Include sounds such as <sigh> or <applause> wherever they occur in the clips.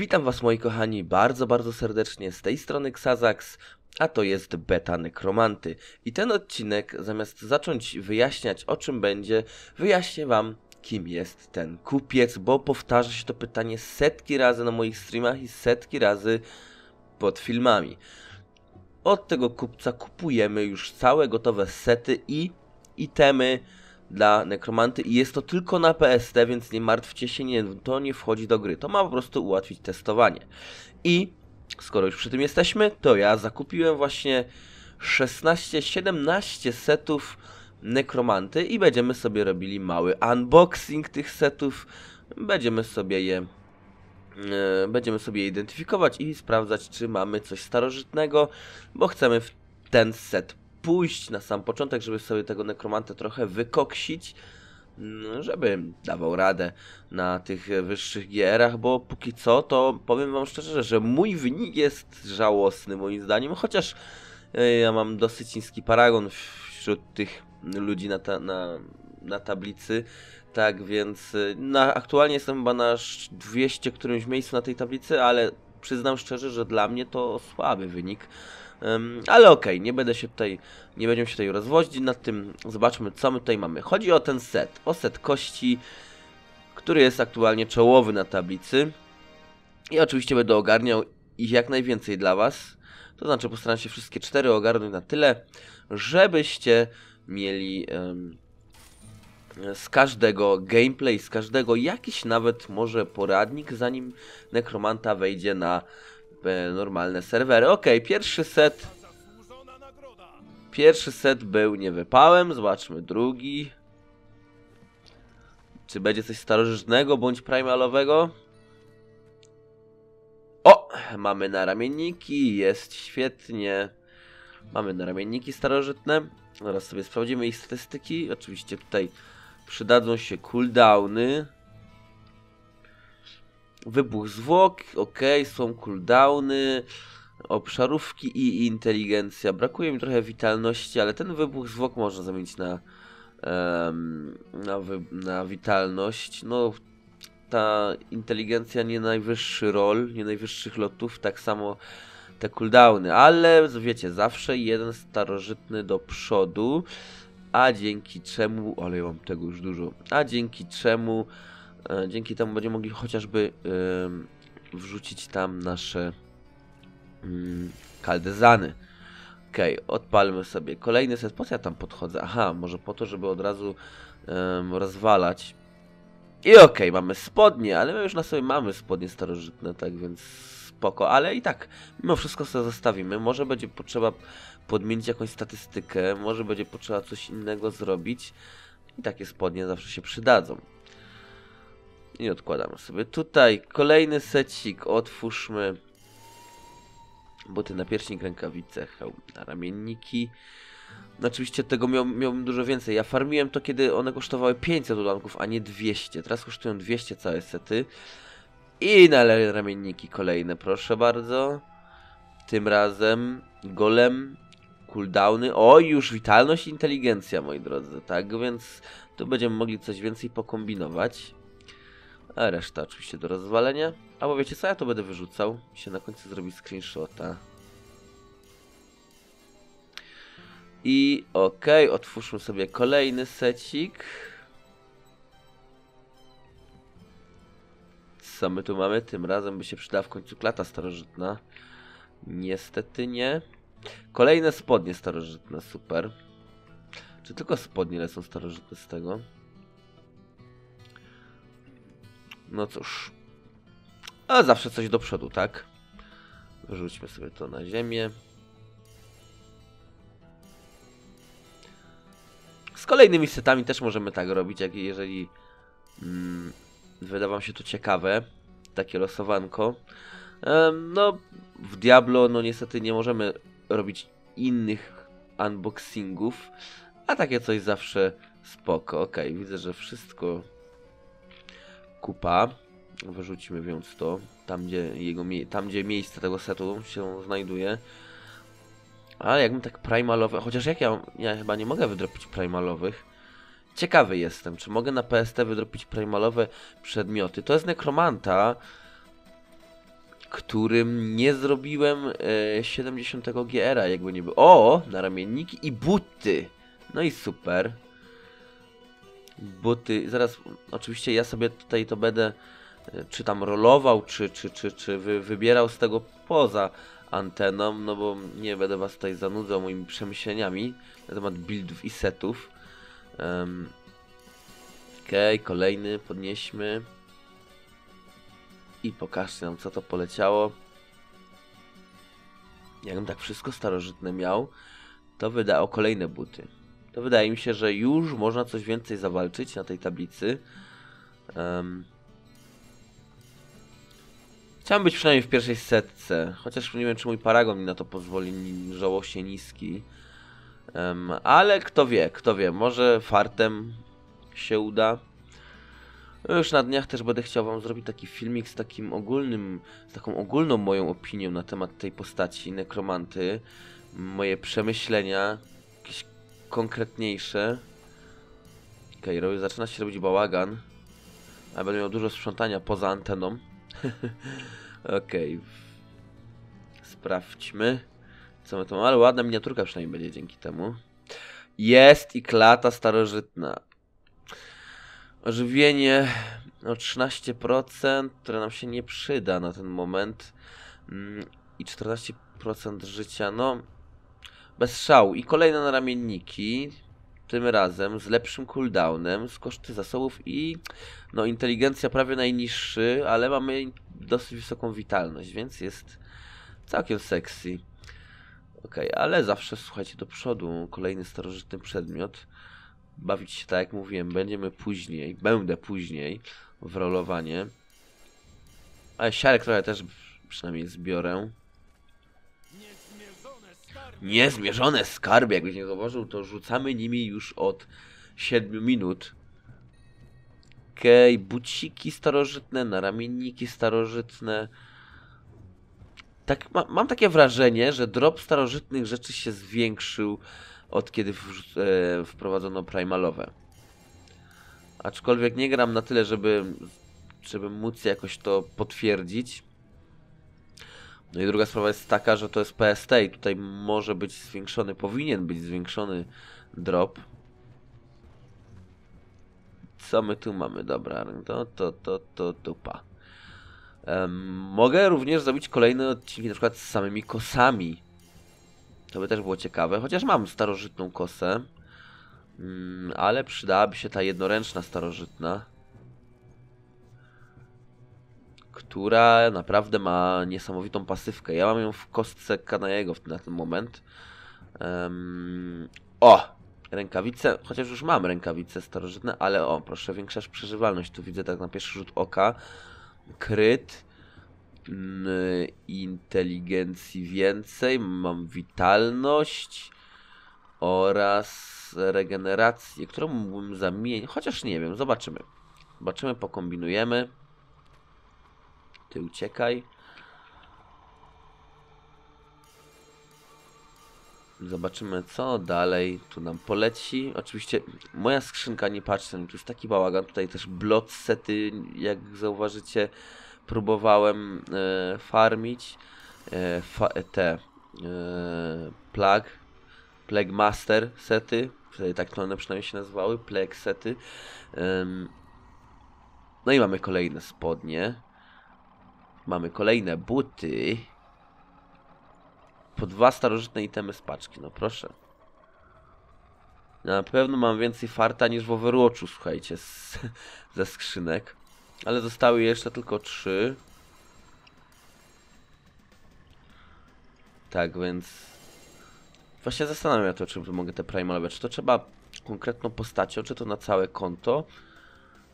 Witam was moi kochani bardzo, bardzo serdecznie z tej strony Xazax, a to jest Beta Nekromanty. I ten odcinek, zamiast zacząć wyjaśniać o czym będzie, wyjaśnię wam kim jest ten kupiec, bo powtarza się to pytanie setki razy na moich streamach i setki razy pod filmami. Od tego kupca kupujemy już całe gotowe sety i itemy dla nekromanty i jest to tylko na PST, więc nie martwcie się, nie, to nie wchodzi do gry. To ma po prostu ułatwić testowanie. I skoro już przy tym jesteśmy, to ja zakupiłem właśnie 16-17 setów nekromanty i będziemy sobie robili mały unboxing tych setów. Będziemy sobie je e, będziemy sobie je identyfikować i sprawdzać, czy mamy coś starożytnego, bo chcemy w ten set pójść na sam początek, żeby sobie tego nekromantę trochę wykoksić, mm, żeby dawał radę na tych wyższych GR-ach, bo póki co to powiem wam szczerze, że mój wynik jest żałosny moim zdaniem, chociaż e, ja mam dosyć niski paragon wśród tych ludzi na, ta, na, na tablicy, tak więc e, na, aktualnie jestem chyba na 200 którymś miejscu na tej tablicy, ale przyznam szczerze, że dla mnie to słaby wynik. Ale okej, okay, nie będę się tutaj, nie będziemy się tutaj rozwodzić nad tym. Zobaczmy, co my tutaj mamy. Chodzi o ten set, o set kości, który jest aktualnie czołowy na tablicy. I oczywiście będę ogarniał ich jak najwięcej dla Was. To znaczy postaram się wszystkie cztery ogarnąć na tyle, żebyście mieli um, z każdego gameplay, z każdego jakiś nawet może poradnik, zanim Nekromanta wejdzie na normalne serwery. Ok, pierwszy set. Pierwszy set był nie wypałem. Zobaczmy drugi. Czy będzie coś starożytnego bądź primalowego? O! Mamy naramienniki, jest świetnie. Mamy naramienniki starożytne. Zaraz sobie sprawdzimy ich statystyki. Oczywiście tutaj przydadzą się cooldowny. Wybuch zwłok, ok, są cooldowny, obszarówki i inteligencja. Brakuje mi trochę witalności, ale ten wybuch zwłok można zamienić na, um, na, wy, na witalność. No, ta inteligencja nie najwyższy rol, nie najwyższych lotów, tak samo te cooldowny, ale wiecie, zawsze jeden starożytny do przodu, a dzięki czemu, ale ja mam tego już dużo, a dzięki czemu dzięki temu będziemy mogli chociażby wrzucić tam nasze mm, kaldezany. Okay, odpalmy sobie kolejny set. Po co ja tam podchodzę? Aha, może po to, żeby od razu um, rozwalać. I okej, okay, mamy spodnie, ale my już na sobie mamy spodnie starożytne, tak więc spoko. Ale i tak, mimo wszystko sobie zostawimy. Może będzie potrzeba podmienić jakąś statystykę, może będzie potrzeba coś innego zrobić. I takie spodnie zawsze się przydadzą. I odkładamy sobie tutaj. Kolejny secik. Otwórzmy. Buty na pierśnik, rękawice, hełm na ramienniki. No oczywiście tego miał, miałbym dużo więcej. Ja farmiłem to, kiedy one kosztowały 500 dolarów, a nie 200. Teraz kosztują 200 całe sety. I na ramienniki kolejne, proszę bardzo. Tym razem golem, cooldowny. Oj, już witalność i inteligencja, moi drodzy. Tak więc tu będziemy mogli coś więcej pokombinować. A reszta oczywiście do rozwalenia. Albo wiecie co, ja to będę wyrzucał. I się na końcu zrobi screenshota. I okej, okay, otwórzmy sobie kolejny secik. Co my tu mamy? Tym razem by się przydała w końcu klata starożytna. Niestety nie. Kolejne spodnie starożytne, super. Czy tylko spodnie lecą starożytne z tego? No cóż. A zawsze coś do przodu, tak? Wyrzućmy sobie to na ziemię. Z kolejnymi setami też możemy tak robić, jak jeżeli mm, wyda się to ciekawe. Takie losowanko. Um, no, w Diablo, no niestety nie możemy robić innych unboxingów, a takie coś zawsze spoko. Ok, widzę, że wszystko kupa. Wyrzucimy więc to, tam gdzie, jego, tam gdzie miejsce tego setu się znajduje. Ale jakbym tak primalowy, chociaż jak ja, ja chyba nie mogę wydropić primalowych. Ciekawy jestem, czy mogę na PST wydropić primalowe przedmioty. To jest nekromanta. którym nie zrobiłem e, 70 GR-a, jakby nie było. O, naramienniki i buty. No i super. Buty, zaraz, oczywiście ja sobie tutaj to będę e, czy tam rolował, czy, czy, czy, czy wy, wybierał z tego poza anteną, no bo nie będę was tutaj zanudzał moimi przemyśleniami na temat buildów i setów. Um, Okej, kolejny podnieśmy. I pokażcie nam, co to poleciało. Jakbym tak wszystko starożytne miał, to wyda o kolejne buty. To wydaje mi się, że już można coś więcej zawalczyć na tej tablicy. Um, Chciałem być przynajmniej w pierwszej setce, chociaż nie wiem, czy mój paragon mi na to pozwoli, ni- żałośnie niski. Em, ale kto wie, kto wie, może fartem się uda. No Już na dniach też będę chciał wam zrobić taki filmik z takim ogólnym, z taką ogólną moją opinią na temat tej postaci nekromanty. Moje przemyślenia, konkretniejsze. Okej, okay, zaczyna się robić bałagan. A będę miał dużo sprzątania poza anteną. <laughs> Okej. Sprawdźmy. Co my tu mamy? Ale ładna miniaturka przynajmniej będzie dzięki temu. Jest i klata starożytna. Ożywienie o 13%, które nam się nie przyda na ten moment. Mm, I 14% życia, no bez szału. I kolejne naramienniki. Tym razem z lepszym cooldownem, z koszty zasobów i no inteligencja prawie najniższy, ale mamy dosyć wysoką witalność, więc jest całkiem sexy. Okej, ale zawsze słuchajcie do przodu. Kolejny starożytny przedmiot. Bawić się tak jak mówiłem, będziemy później, będę później w rolowanie. Ale siarek trochę też przynajmniej zbiorę. Niezmierzone skarby, jakbyś nie zauważył, to rzucamy nimi już od 7 minut. Okej, okay, buciki starożytne, naramienniki starożytne. Tak, ma, mam takie wrażenie, że drop starożytnych rzeczy się zwiększył od kiedy w, e, wprowadzono primalowe. Aczkolwiek nie gram na tyle, żeby, żeby móc jakoś to potwierdzić. No i druga sprawa jest taka, że to jest PST i tutaj może być zwiększony, powinien być zwiększony drop. Co my tu mamy? Dobra, to, to, to, to dupa. Um, mogę również zrobić kolejne odcinki na przykład z samymi kosami. To by też było ciekawe, chociaż mam starożytną kosę. Um, ale przydałaby się ta jednoręczna starożytna. Która naprawdę ma niesamowitą pasywkę. Ja mam ją w kostce Kanajego na ten moment. Um, o! Rękawice, chociaż już mam rękawice starożytne, ale o, proszę, większa przeżywalność. Tu widzę tak na pierwszy rzut oka. Kryt. Mm, inteligencji więcej. Mam witalność. Oraz regenerację, którą mógłbym zamienić. Chociaż nie wiem, zobaczymy. Zobaczymy, pokombinujemy. Ty uciekaj. Zobaczymy co dalej tu nam poleci. Oczywiście moja skrzynka, nie patrzcie, tu jest taki bałagan. Tutaj też blot sety, jak zauważycie, próbowałem e, farmić. E, fa te e, plug, plague master sety, wtedy tak to one przynajmniej się nazywały, plague sety. no i mamy kolejne spodnie. Mamy kolejne buty po dwa starożytne itemy z paczki, no proszę. Na pewno mam więcej farta niż w Overwatchu, słuchajcie, z, <laughs> ze skrzynek. Ale zostały jeszcze tylko trzy. Tak, więc... Właśnie zastanawiam się to, czy mogę te primalowe. Czy to trzeba konkretną postacią, czy to na całe konto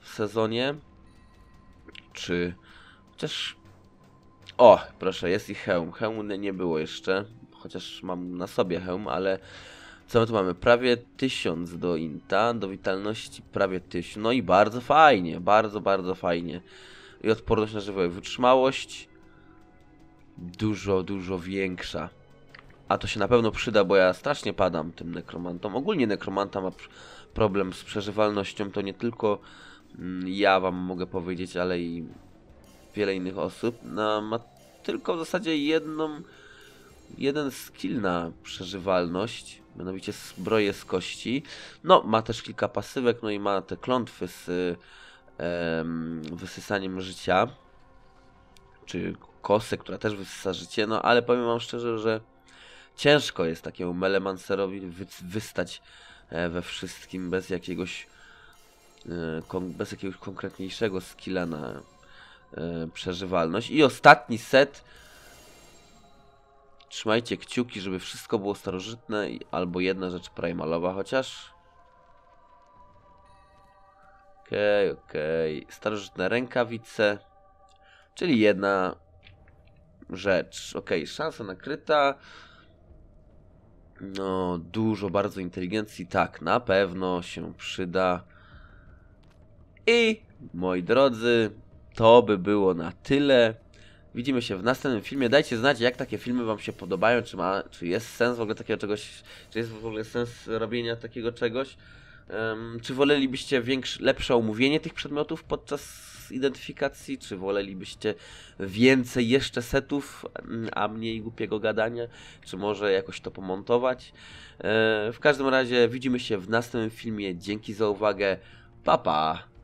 w sezonie? Czy... Chociaż o, proszę, jest i hełm. Hełmu nie było jeszcze, chociaż mam na sobie hełm, ale co my tu mamy? Prawie 1000 do inta, do witalności prawie 1000. No i bardzo fajnie, bardzo, bardzo fajnie. I odporność na żywioły. Wytrzymałość dużo, dużo większa. A to się na pewno przyda, bo ja strasznie padam tym nekromantom. Ogólnie nekromanta ma problem z przeżywalnością. To nie tylko mm, ja wam mogę powiedzieć, ale i wiele innych osób. No, ma tylko w zasadzie jedną, jeden skill na przeżywalność, mianowicie zbroję z kości. No, ma też kilka pasywek, no i ma te klątwy z em, wysysaniem życia, czy kosę, która też wysysa życie, no ale powiem wam szczerze, że ciężko jest takiemu melemancerowi wy, wystać e, we wszystkim bez jakiegoś e, bez jakiegoś konkretniejszego skilla na przeżywalność. I ostatni set. Trzymajcie kciuki, żeby wszystko było starożytne albo jedna rzecz primalowa chociaż. Okej, okej. Starożytne rękawice. Czyli jedna rzecz. Okej, szansa nakryta. No, dużo bardzo inteligencji. Tak, na pewno się przyda. I moi drodzy, to by było na tyle. Widzimy się w następnym filmie. Dajcie znać, jak takie filmy Wam się podobają. Czy, ma, czy jest sens w ogóle takiego czegoś, czy jest w ogóle sens robienia takiego czegoś. Em, czy wolelibyście większe, lepsze omówienie tych przedmiotów podczas identyfikacji? Czy wolelibyście więcej jeszcze setów, a mniej głupiego gadania? Czy może jakoś to pomontować? E, w każdym razie widzimy się w następnym filmie. Dzięki za uwagę. Pa pa!